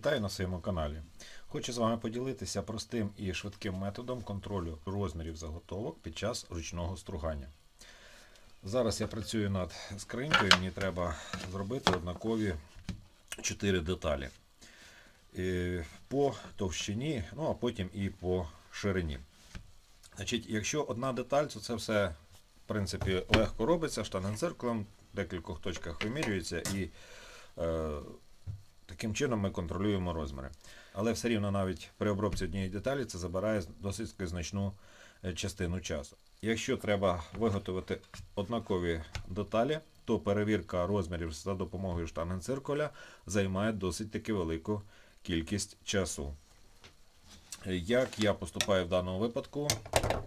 Вітаю на своєму каналі. Хочу з вами поділитися простим і швидким методом контролю розмірів заготовок під час ручного стругання. Зараз я працюю над скринькою, мені треба зробити однакові 4 деталі. По товщині, ну а потім і по ширині. Значить, якщо одна деталь, то це все в принципі легко робиться штангенциркулем, в декількох точках вимірюється і е, таким чином ми контролюємо розміри. Але все рівно навіть при обробці однієї деталі це забирає досить значну е, частину часу. Якщо треба виготовити однакові деталі, то перевірка розмірів за допомогою штангенциркуля займає досить таки велику кількість часу. Як я поступаю в даному випадку,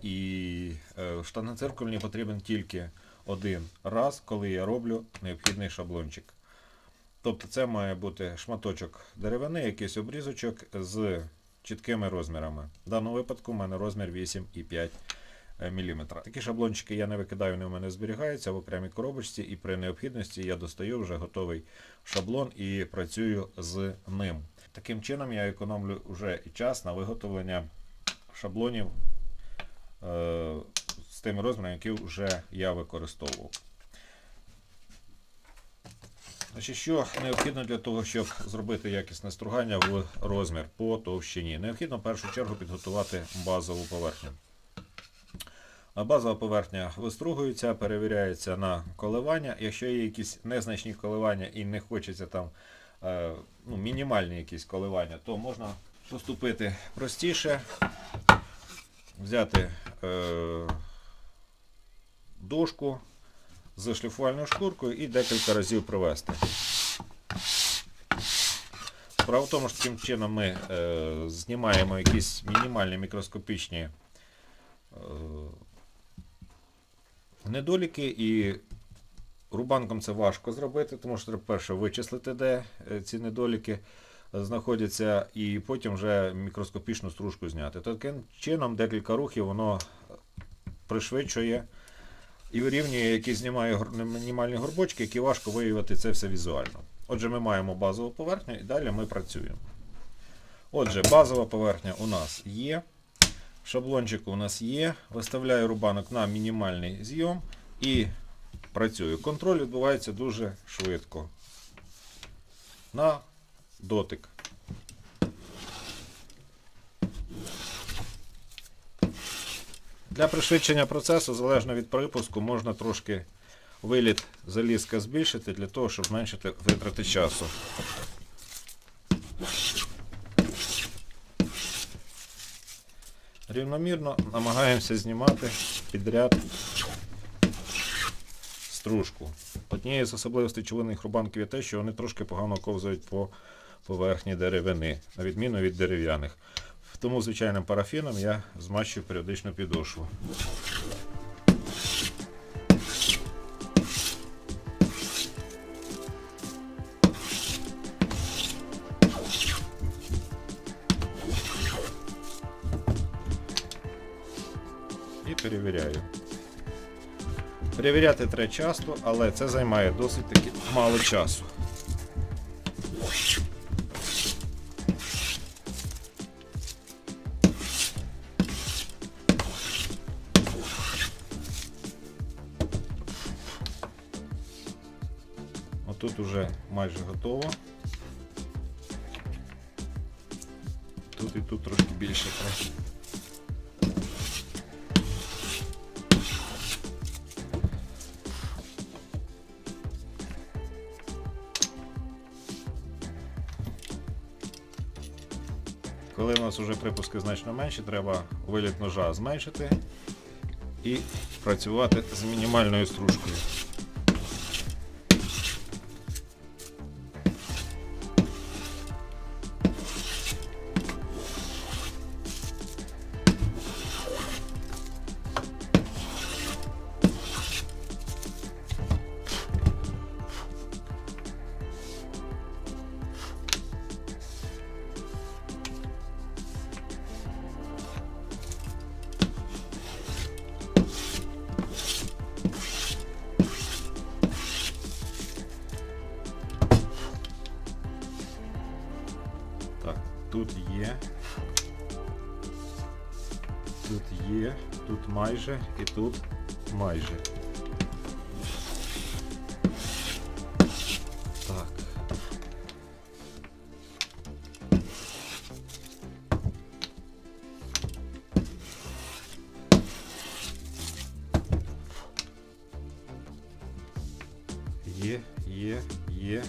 і е, штангенциркуль мені потрібен тільки один раз, коли я роблю необхідний шаблончик. Тобто це має бути шматочок деревини, якийсь обрізочок з чіткими розмірами. В даному випадку у мене розмір 8,5 мм. Такі шаблончики я не викидаю, вони у мене зберігаються в окремій коробочці, і при необхідності я достаю вже готовий шаблон і працюю з ним. Таким чином я економлю вже і час на виготовлення шаблонів е, з тими розмірами, які вже я використовував. Значить, Що необхідно для того, щоб зробити якісне стругання в розмір по товщині? Необхідно в першу чергу підготувати базову поверхню. Базова поверхня вистругується, перевіряється на коливання. Якщо є якісь незначні коливання і не хочеться там е, ну, мінімальні якісь коливання, то можна поступити простіше, взяти е, дошку з шліфувальною шкуркою і декілька разів провести. Справа в тому, що таким чином ми е, знімаємо якісь мінімальні мікроскопічні е, недоліки, і рубанком це важко зробити, тому що треба перше вичислити, де е, ці недоліки знаходяться, і потім вже мікроскопічну стружку зняти. Таким чином декілька рухів воно пришвидшує і вирівнює, який знімає мінімальні горбочки, які важко виявити це все візуально. Отже, ми маємо базову поверхню і далі ми працюємо. Отже, базова поверхня у нас є. Шаблончик у нас є. Виставляю рубанок на мінімальний зйом і працюю. Контроль відбувається дуже швидко. На дотик. Для пришвидшення процесу, залежно від припуску, можна трошки виліт залізка збільшити для того, щоб зменшити витрати часу. Рівномірно намагаємося знімати підряд стружку. Однією з особливостей човинних рубанків є те, що вони трошки погано ковзають по поверхні деревини, на відміну від дерев'яних. Тому звичайним парафіном я змащую періодично підошву. І перевіряю. Перевіряти треба часто, але це займає досить таки мало часу. Отут уже майже готово. Тут і тут трошки більше треба. Коли у нас вже припуски значно менші, треба виліт ножа зменшити і працювати з мінімальною стружкою. є. Тут є, тут майже і тут майже. Так. Є, є, є.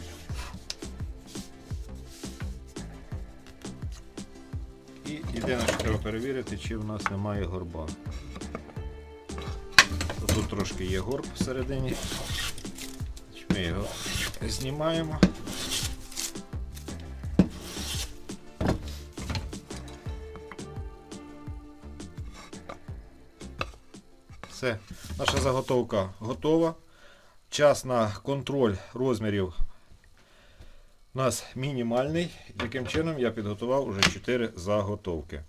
Єдине, що треба перевірити, чи в нас немає горба. Тут трошки є горб всередині. Ми його знімаємо. Все, наша заготовка готова. Час на контроль розмірів у нас мінімальний. Таким чином я підготував уже 4 заготовки.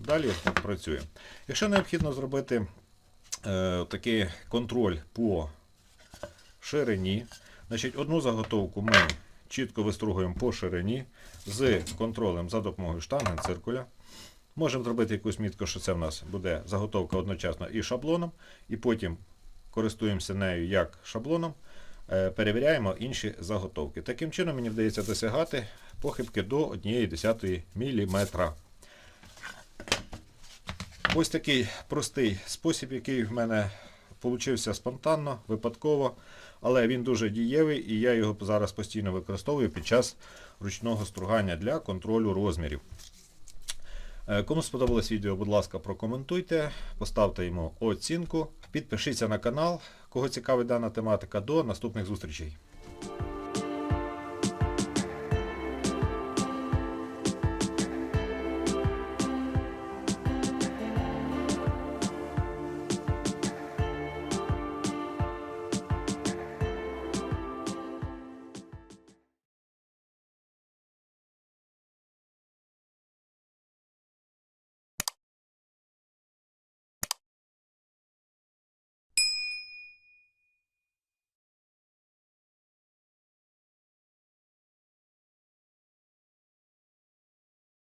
Далі працюємо. Якщо необхідно зробити е, такий контроль по ширині, значить одну заготовку ми чітко вистругуємо по ширині з контролем за допомогою штангенциркуля. Можемо зробити якусь мітку, що це в нас буде заготовка одночасно і шаблоном, і потім користуємося нею як шаблоном, перевіряємо інші заготовки. Таким чином мені вдається досягати похибки до 1,1 мм. Ось такий простий спосіб, який в мене получився спонтанно, випадково, але він дуже дієвий і я його зараз постійно використовую під час ручного стругання для контролю розмірів. Е, Кому сподобалось відео, будь ласка, прокоментуйте, поставте йому оцінку, підпишіться на канал, кого цікавить дана тематика. До наступних зустрічей.